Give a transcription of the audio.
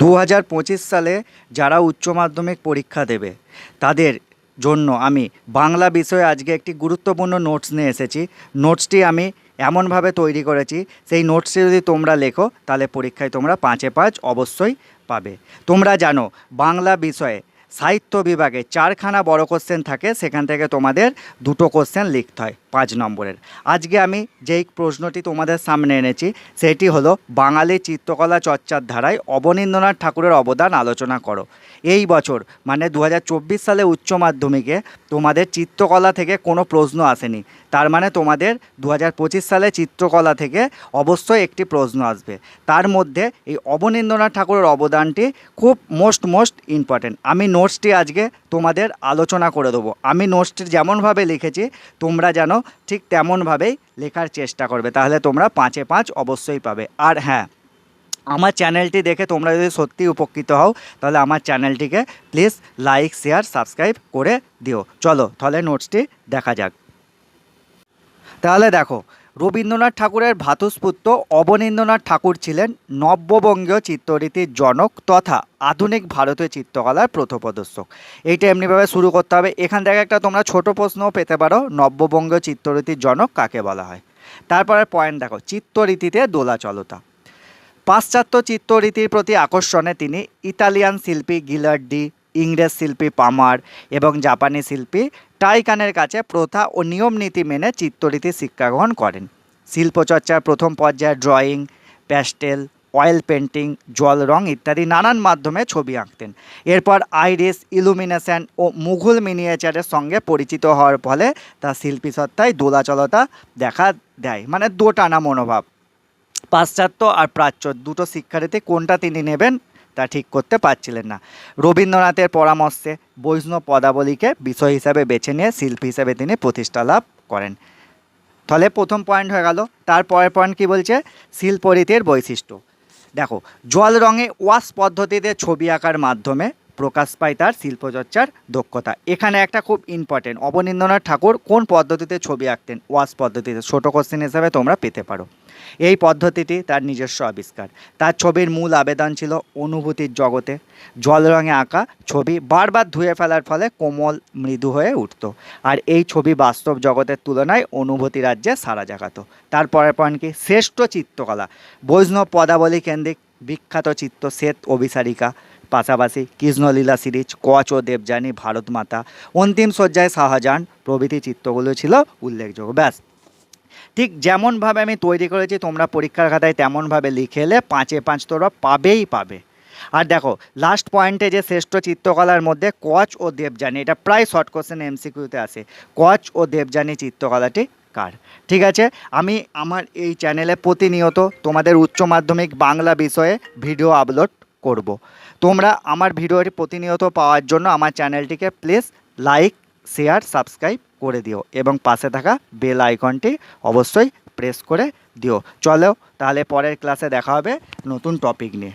দু হাজার পঁচিশ সালে যারা উচ্চ মাধ্যমিক পরীক্ষা দেবে, তাদের জন্য আমি বাংলা বিষয়ে আজকে একটি গুরুত্বপূর্ণ নোটস নিয়ে এসেছি। নোটসটি আমি এমনভাবে তৈরি করেছি, সেই নোটসটি যদি তোমরা লেখো, তাহলে পরীক্ষায় তোমরা পাঁচে পাঁচ অবশ্যই পাবে। তোমরা জানো, বাংলা বিষয়ে সাহিত্য বিভাগে চারখানা বড় কোশ্চেন থাকে, সেখান থেকে তোমাদের দুটো কোশ্চেন লিখতে হয় পাঁচ নম্বরের। আজকে আমি যেই প্রশ্নটি তোমাদের সামনে এনেছি, সেটি হলো বাঙালি চিত্রকলা চর্চার ধারায় অবনীন্দ্রনাথ ঠাকুরের অবদান আলোচনা করো। এই বছর মানে দু হাজার চব্বিশ সালে উচ্চ মাধ্যমিকে তোমাদের চিত্রকলা থেকে কোনো প্রশ্ন আসেনি। তার মানে তোমাদের দু হাজার পঁচিশ সালে চিত্রকলা থেকে অবশ্যই একটি প্রশ্ন আসবে। তার মধ্যে এই অবনীন্দ্রনাথ ঠাকুরের অবদানটি খুব মোস্ট মোস্ট ইম্পর্টেন্ট আমি নোটসটি আজকে তোমাদের আলোচনা করে দেবো। আমি নোটসটি যেমনভাবে লিখেছি, তোমরা যেন ঠিক তেমনভাবেই লেখার চেষ্টা করবে, তাহলে তোমরা পাঁচে পাঁচ অবশ্যই পাবে। আর হ্যাঁ আমার চ্যানেলটি দেখে তোমরা যদি সত্যি উপকৃত হও, তাহলে আমার চ্যানেলটিকে প্লিজ লাইক শেয়ার সাবস্ক্রাইব করে দিও। চলো, তাহলে নোটসটি দেখা যাক। তাহলে দেখো রবীন্দ্রনাথ ঠাকুরের ভ্রাতুষ্পুত্র অবনীন্দ্রনাথ ঠাকুর ছিলেন নব্যবঙ্গীয় চিত্ররীতির জনক তথা আধুনিক ভারতীয় চিত্রকলার প্রথপ্রদর্শক এইটা এমনিভাবে শুরু করতে হবে। এখান থেকে একটা তোমরা ছোট প্রশ্নও পেতে পারো, নব্যবঙ্গীয় চিত্ররীতির জনক কাকে বলা হয়? তারপরে পয়েন্ট দেখো, চিত্ররীতিতে দোলাচলতা। পাশ্চাত্য চিত্ররীতির প্রতি আকর্ষণে তিনি ইতালিয়ান শিল্পী গিলার্ডি ইংরেজ শিল্পী পামার এবং জাপানি শিল্পী টাইকানের কাছে প্রথা ও নিয়ম নীতি মেনে চিত্তরীতি শিক্ষা গ্রহণ করেন। শিল্পচর্চার প্রথম পর্যায়ে ড্রয়িং, প্যাস্টেল, অয়েল পেন্টিং, জল রং ইত্যাদি নানান মাধ্যমে ছবি আঁকতেন। এরপর আইরিস ইলুমিনেশন ও মুঘল মিনিয়েচারের সঙ্গে পরিচিত হওয়ার ফলে তার শিল্পী সত্তায় দোলাচলতা দেখা দেয় মানে দোটানা মনোভাব। পাশ্চাত্য আর প্রাচ্য দুটো শিক্ষারীতি কোনটা তিনি নেবেন? তা ঠিক করতে পারছিলেন না। রবীন্দ্রনাথের পরামর্শে বৈষ্ণব পদাবলীকে বিষয় হিসাবে বেছে নিয়ে শিল্পী হিসাবে তিনি প্রতিষ্ঠা লাভ করেন। তাহলে প্রথম পয়েন্ট হয়ে গেল। তারপরের পয়েন্ট কি বলছে? শিল্পরীতির বৈশিষ্ট্য। দেখো, জল রঙে ওয়াশ পদ্ধতিতে ছবি আঁকার মাধ্যমে প্রকাশ পায় তার শিল্পচর্চার দক্ষতা। এখানে একটা খুব ইম্পর্টেন্ট অবনীন্দ্রনাথ ঠাকুর কোন পদ্ধতিতে ছবি আঁকতেন? ওয়াশ পদ্ধতিতে, ছোটো কোশ্চেন হিসাবে তোমরা পেতে পারো। এই পদ্ধতিটি তার নিজস্ব আবিষ্কার। তার ছবির মূল আবেদন ছিল অনুভূতির জগতে। জল রঙে আঁকা ছবি বারবার ধুয়ে ফেলার ফলে কোমল মৃদু হয়ে উঠত। আর এই ছবি বাস্তব জগতের তুলনায় অনুভূতি রাজ্যে সারা জাগাতো। তারপরের পয়েন্ট কি? শ্রেষ্ঠ চিত্রকলা। বৈষ্ণব পদাবলী কেন্দ্রিক বিখ্যাত চিত্র শ্বেত অভিসারিকা, পাশাপাশি কৃষ্ণলীলা সিরিজ কচ ও দেবযানী, ভারত মাতা, অন্তিম শয্যায় শাহজাহান প্রভৃতি চিত্রগুলো ছিল উল্লেখযোগ্য। ব্যাস। ঠিক যেমনভাবে আমি তৈরি করেছি, তোমরা পরীক্ষার খাতায় তেমনভাবে লিখে এলে পাঁচে পাঁচ তোরা পাবেই পাবে। আর দেখো লাস্ট পয়েন্টে যে শ্রেষ্ঠ চিত্রকলার মধ্যে কচ ও দেবযানী, এটা প্রায় শর্ট কোশ্চেন এমসিকিউতে আসে। কচ ও দেবযানী চিত্রকলাটি কার। ঠিক আছে? আমি আমার এই চ্যানেলে প্রতিনিয়ত তোমাদের উচ্চ মাধ্যমিক বাংলা বিষয়ে ভিডিও আপলোড করব। তোমরা আমার ভিডিওটি প্রতিনিয়ত পাওয়ার জন্য আমার চ্যানেলটিকে প্লিজ লাইক শেয়ার সাবস্ক্রাইব করে দিও এবং পাশে থাকা বেল আইকনটি অবশ্যই প্রেস করে দিও। চলো, তাহলে পরের ক্লাসে দেখা হবে নতুন টপিক নিয়ে।